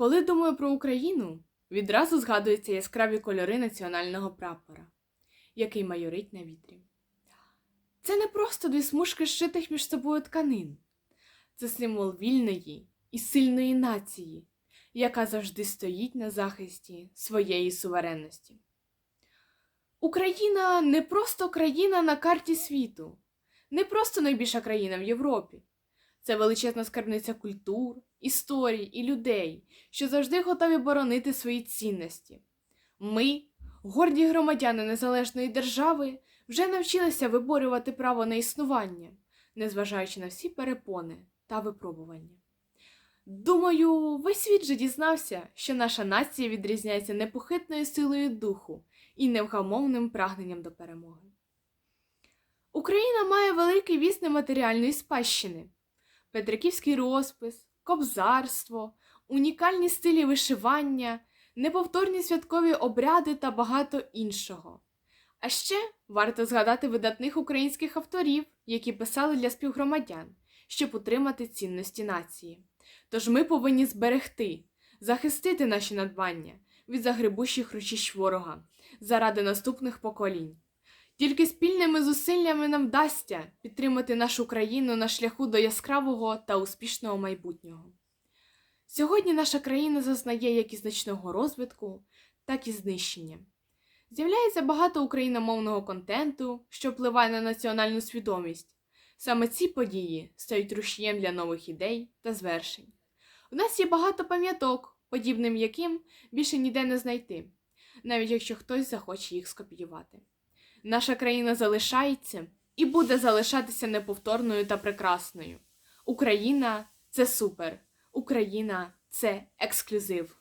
Коли думаю про Україну, відразу згадуються яскраві кольори національного прапора, який майорить на вітрі. Це не просто дві смужки зшитих між собою тканин, це символ вільної і сильної нації, яка завжди стоїть на захисті своєї суверенності. Україна не просто країна на карті світу, не просто найбільша країна в Європі. Це величезна скарбниця культур, історій і людей, що завжди готові боронити свої цінності. Ми, горді громадяни незалежної держави, вже навчилися виборювати право на існування, незважаючи на всі перепони та випробування. Думаю, весь світ же дізнався, що наша нація відрізняється непохитною силою духу і невгамовним прагненням до перемоги. Україна має великий віс нематеріальної спадщини, петриківський розпис, кобзарство, унікальні стилі вишивання, неповторні святкові обряди та багато іншого. А ще варто згадати видатних українських авторів, які писали для співгромадян, щоб утримати цінності нації. Тож ми повинні зберегти, захистити наші надбання від загребущих ручищ ворога заради наступних поколінь. Тільки спільними зусиллями нам вдасться підтримати нашу країну на шляху до яскравого та успішного майбутнього. Сьогодні наша країна зазнає як і значного розвитку, так і знищення. З'являється багато україномовного контенту, що впливає на національну свідомість. Саме ці події стають рушієм для нових ідей та звершень. У нас є багато пам'яток, подібним яким більше ніде не знайти, навіть якщо хтось захоче їх скопіювати. Наша країна залишається і буде залишатися неповторною та прекрасною. Україна це супер. Україна це ексклюзив.